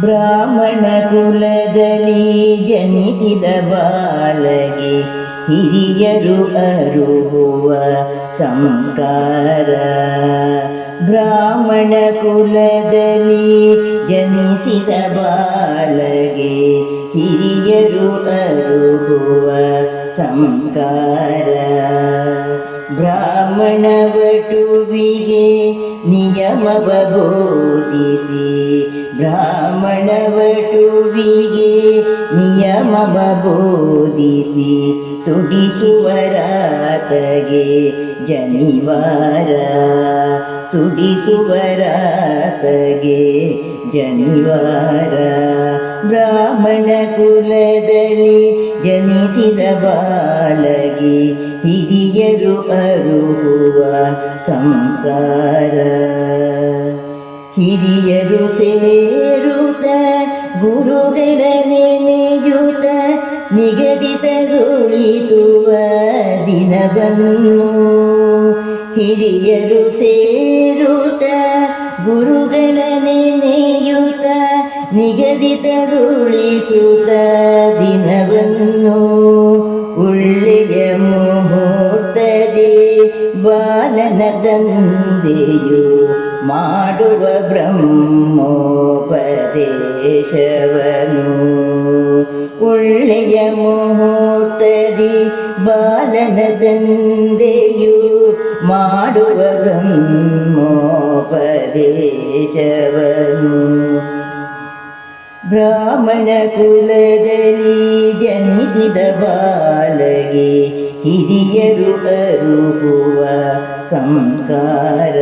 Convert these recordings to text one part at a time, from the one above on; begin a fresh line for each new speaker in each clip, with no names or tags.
ಬ್ರಾಹ್ಮಣ ಕುಲದಲ್ಲಿ ಜನಿಸಿದ ಬಾಲಗೆ ಹಿರಿಯರು ಅರುಹುವ ಸಂಸ್ಕಾರ. ಬ್ರಾಹ್ಮಣ ಕುಲದಲ್ಲಿ ಜನಿಸಿದ ಬಾಲಗೆ ಹಿರಿಯರು ಅರುಹುವ ಸಂಸ್ಕಾರ. ಬ್ರಾಹ್ಮಣ ವಟುವಿಗೆ ನಿಯಮವ ಬೋಧಿಸಿ ಬ್ರಾಹ್ಮಣ ವಟುವಿಗೆ ನಿಯಮವ ಬೋಧಿಸಿ ತುಡಿಸುವರಾತಗೆ ಜನಿವಾರ. ತುಡಿಸುವರಾತಗೆ ಜನಿವಾರ. ಬ್ರಾಹ್ಮಣ ಕುಲದಲ್ಲಿ ಜನಿಸಿದ ಬಾಲಗಿ ಹಿರಿಯರು ಅರುಹುವ ಸಂಸ್ಕಾರ ಹಿರಿಯರು ಸೇರುತ್ತ ಗುರುಗಳ ನೆನೆಯುತ್ತ ನಿಗದಿತಗೊಳಿಸುವ ದಿನವನ್ನು. ಹಿರಿಯರು ಸೇರುತ್ತ ಗುರುಗಳ ನೆನೆಯುತ್ತ ನಿಗದಿತಗೊಳಿಸುತ್ತ ದಿನವನ್ನು. ಬಾಲನ ತಂದೆಯು ಮಾಡುವ ಬ್ರಹ್ಮೋಪದೇಶವನು ಒಳ್ಳೆಯ ಮುಹೂರ್ತದಿ ಬಾಲನ ತಂದೆಯು ಮಾಡುವ ಬ್ರಹ್ಮೋಪದೇಶವನು ಬ್ರಾಹ್ಮಣ ಕುಲದಲ್ಲಿ ಜನಿಸಿದ ಬಾಲಗೆ ಹಿರಿಯರು ಅರುಹುವ ಸಂಸ್ಕಾರ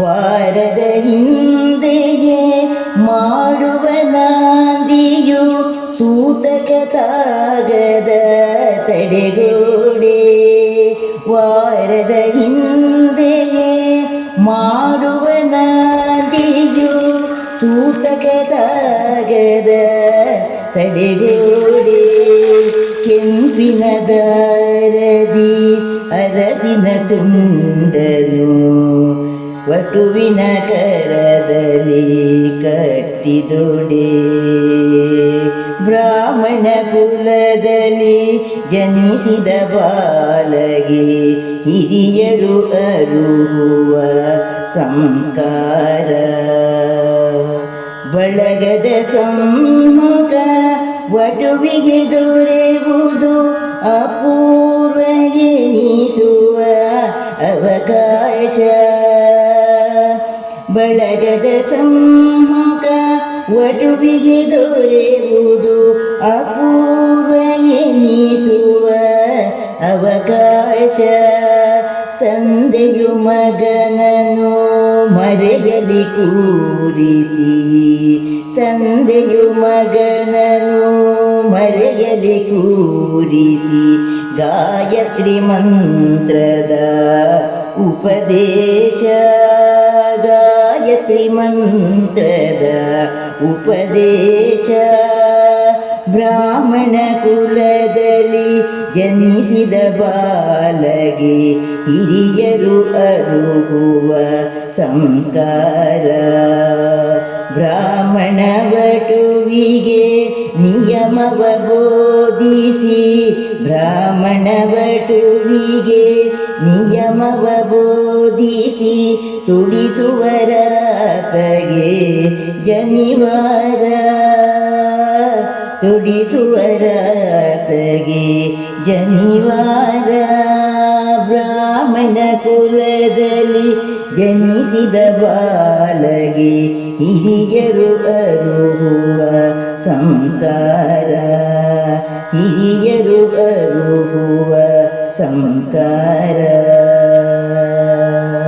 ವಾರದ ಹಿಂದೆಯೇ ಮಾಡುವ ನಾಂದಿಯು ಸೂತಕ ತಾಗದ ತಡೆಗೋಡೆ. ವಾರದ ಹಿಂದೆಯೇ ಮಾಡುವ ನಾಂದಿಯು ಸೂತಕದಾಗದ ತಡೆಗೋಡೆ. ಕೆಂಪಿನದ ತುಂಡನು ವಟುವಿನ ಕರದಲ್ಲಿ ಕಟ್ಟಿದೊಡೆ. ಬ್ರಾಹ್ಮಣ ಕುಲದಲ್ಲಿ ಜನಿಸಿದ ಬಾಲಗೆ ಹಿರಿಯರು ಅರುಹುವ ಸಂಸ್ಕಾರ. ಬಳಗದ ಸಮ್ಮುಖ ವಟುವಿಗೆ ದೊರೆಯುವುದು ಅಪೂರ್ವ ಎನಿಸುವ ಅವಕಾಶ ಬಳಗದ ಸಮ್ಮುಖ ವಟುವಿಗೆ ದೊರೆಯುವುದು ಅಪೂರ್ವ ಎನಿಸುವ ಅವಕಾಶ. ತಂದೆಯು ಮಗನನು ಮರೆಯಲಿ ಕೂರಿಸಿ, ತಂದೆಯು ಮಗನನು ಮರೆಯಲಿ ಕೂರಿಸಿ, ಗಾಯತ್ರಿ ಮಂತ್ರದ ಉಪದೇಶ ಗಾಯತ್ರಿ ಮಂತ್ರದ ಉಪದೇಶ ಬ್ರಾಹ್ಮಣ ಕುಲದಲ್ಲಿ ಜನಿಸಿದ ಬಾಲಗೆ ಹಿರಿಯರು ಅರುಗುವ ಸಂಸ್ಕಾರ. ಬ್ರಾಹ್ಮಣ ಬಟುವಿಗೆ ನಿಯಮವ ಬೋಧಿಸಿ ಬ್ರಾಹ್ಮಣ ವಟುವಿಗೆ ನಿಯಮವ ಬೋಧಿಸಿ ತುಡಿಸುವರಾತಗೆ ಜನಿವಾರ. ತುಡಿಸುವರಾತಗೆ ಜನಿವಾರ. ಬ್ರಾಹ್ಮಣ ಕುಲದಲ್ಲಿ ಜನಿಸಿದ ಬಾಲಗೆ ಹಿರಿಯರು ಅರುಹುವ ಸಂಸ್ಕಾರ ಹಿರಿಯರು ಅರುಹುವ സംസ്കാര